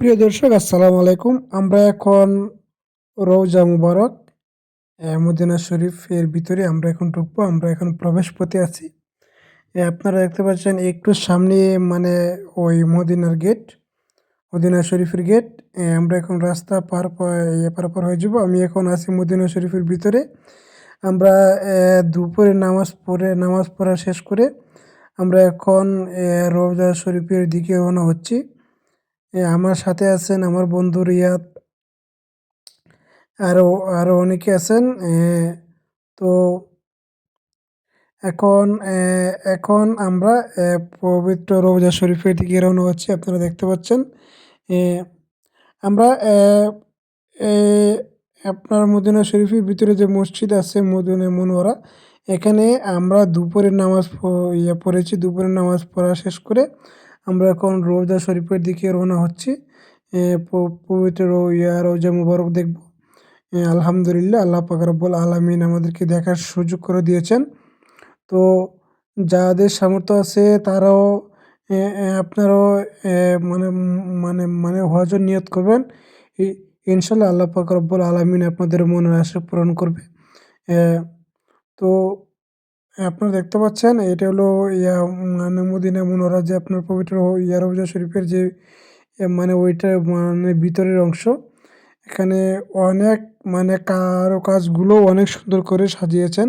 প্রিয় দর্শক, আসসালামু আলাইকুম। আমরা এখন রৌজা মুবারক মদিনা শরীফের ভিতরে আমরা এখন ঢুকবো, আমরা এখন প্রবেশ পথে আছি আপনারা দেখতে পাচ্ছেন একটু সামনে মানে ওই মদিনার গেট, মদিনা শরীফের গেট। আমরা এখন রাস্তা পার ইয়ে পার পার হয়ে যাব। আমি এখন আছি মদিনা শরীফের ভিতরে। আমরা দুপুরে নামাজ পড়ে, নামাজ পড়া শেষ করে আমরা এখন রওজা শরীফের দিকে রওনা হচ্ছি। আমার সাথে আছেন আমার বন্ধু রিয়াদ। আরও আরও অনেকে আছেন তো এখন এখন আমরা পবিত্র রোজা শরীফের দিকে রওনা হচ্ছি, আপনারা দেখতে পাচ্ছেন। আমরা আপনার মদিনা শরীফের ভিতরে যে মসজিদ আছে, মদিনা মনোয়ারা, এখানে আমরা দুপুরের নামাজ ইয়ে পড়েছি, দুপুরের নামাজ পড়া শেষ করে আমরা এখন রোজা শরীফের দিকে রওনা হচ্ছি। পবিত্র ইয়া রোজা মুবারক দেখব। আলহামদুলিল্লাহ, আল্লাহ পাক রব্বুল আলামিন আমাদেরকে দেখার সুযোগ করে দিয়েছেন। তো যাদের সামর্থ্য আছে তারাও আপনারাও মানে মানে মানে হজের নিয়ত করবেন। ইনশাল্লাহ আল্লাহ পাক রব্বুল আলামিন আপনাদের মনের আশা পূরণ করবে। তো আপনারা দেখতে পাচ্ছেন, এটা হলো ইয়া মানে মদিনা মুনরা যে আপনার পবিত্র ইয়া রওজা শরীফের যে মানে ওইটা মানে ভিতরের অংশ। এখানে অনেক মানে কারও কারুকাজগুলো অনেক সুন্দর করে সাজিয়েছেন।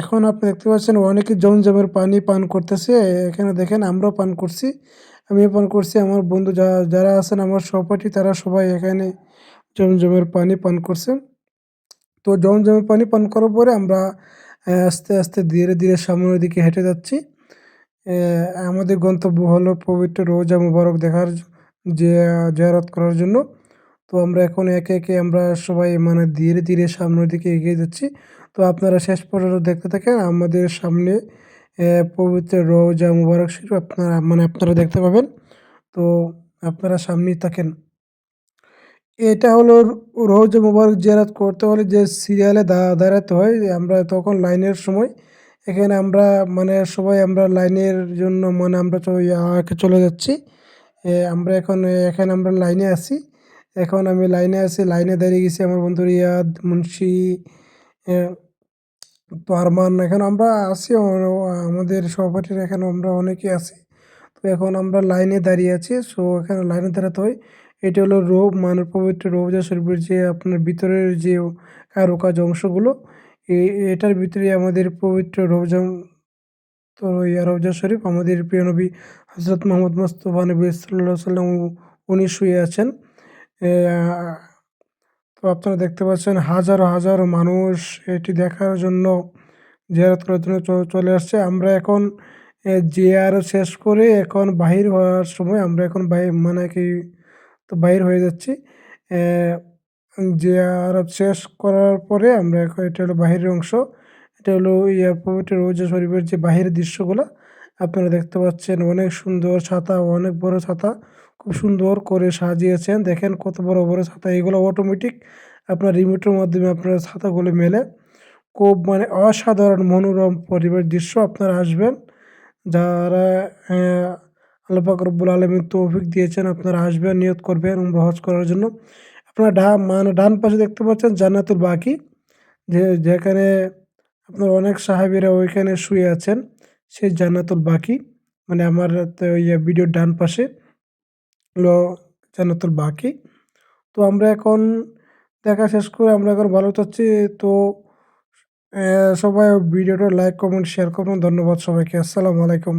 এখন আপনি দেখতে পাচ্ছেন অনেকে জমজমের পানি পান করতেছে। এখানে দেখেন, আমরাও পান করছি, আমিও পান করছি, আমার বন্ধু যা, যারা আছেন, আমার সহপাঠী, তারা সবাই এখানে জমজমের পানি পান করছে। তো জমজমের পানি পান করার পরে আমরা আস্তে আস্তে ধীরে ধীরে সামনের দিকে হেঁটে যাচ্ছি। আমাদের গন্তব্য হলো পবিত্র রোজা মুবারক দেখার যে জিয়ারত করার জন্য। তো আমরা এখন একে একে আমরা সবাই মানে ধীরে ধীরে সামনের দিকে এগিয়ে যাচ্ছি। তো আপনারা শেষ পর্যন্ত দেখতে থাকেন, আমাদের সামনে পবিত্র রোজা মুবারক শরীফ আপনারা মানে আপনারা দেখতে পাবেন। তো আপনারা সামনেই থাকেন। এটা হলো রোজা মুবারক জিয়ারত করতে হলে যে সিরিয়ালে দাঁড়াতে হয় আমরা তখন লাইনের সময়। এখানে আমরা মানে সবাই আমরা লাইনের জন্য মানে আমরা আগে চলে যাচ্ছি। আমরা এখন, এখানে আমরা লাইনে আছি। এখন আমি লাইনে আছি, লাইনে দাঁড়িয়ে গেছি আমার বন্ধু রিয়াদ, মুন্সি আরমান। এখন আমরা আছি আমাদের সহপাঠীর এখানে আমরা অনেকে আছি। তো এখন আমরা লাইনে দাঁড়িয়ে আছি, সো এখানে লাইনে দাঁড়াতে হয়। এটা হলো রোব মানে পবিত্র রোজা শরীফের যে আপনার ভিতরের যে কারুকাজ অংশগুলো এটার ভিতরে আমাদের পবিত্র রোজা তো ইয়া রোজা শরীফ, আমাদের প্রিয় নবী হজরত মোহাম্মদ মোস্তফা নবী সাল্লাম উনি শুয়ে আছেন। তো আপনারা দেখতে পাচ্ছেন হাজারো হাজারো মানুষ এটি দেখার জন্য জিয়ারত করার জন্য চলে আসছে। আমরা এখন জিয়ারত শেষ করে এখন বাহির হওয়ার সময় আমরা এখন বাহির মানে কি তো বাহির হয়ে যাচ্ছি। জিয়ারত শেষ করার পরে আমরা এটা হলো বাহিরের অংশ। এটা হলো পবিত্র রোজা শরীফের যে বাহিরের দৃশ্যগুলো। আপনারা দেখতে পাচ্ছেন অনেক সুন্দর ছাতা, অনেক বড় ছাতা। খুব সুন্দর করে সাজিয়েছেন। দেখেন কত বড় বড় ছাতা। এগুলো অটোমেটিক আপনার রিমোটের মাধ্যমে আপনার ছাতাগুলো মেলে। খুব মানে অসাধারণ মনোরম পরিবেশ দৃশ্য আপনারা আসবেন। যারা আল্লাহ পাক রব্বুল আলমীর তৌফিক দিয়েছেন, আপনারা আসবেন নিয়ত করবেন, উমরা হজ করার জন্য। আপনারা ডা মানে ডান পাশে দেখতে পাচ্ছেন জান্নাতুল বাকি, যে, যেখানে আপনার অনেক সাহাবীরা ওইখানে শুয়ে আছেন, সেই জান্নাতুল বাকি। মানে আমার ইয়ে ভিডিওর ডান পাশে জান্নাতুল বাকি। তো আমরা এখন দেখা শেষ করে আমরা এখন ভালো চাচ্ছি তো সবাই ভিডিওটা লাইক, কমেন্ট, শেয়ার করুন ধন্যবাদ সবাইকে। আসসালামু আলাইকুম।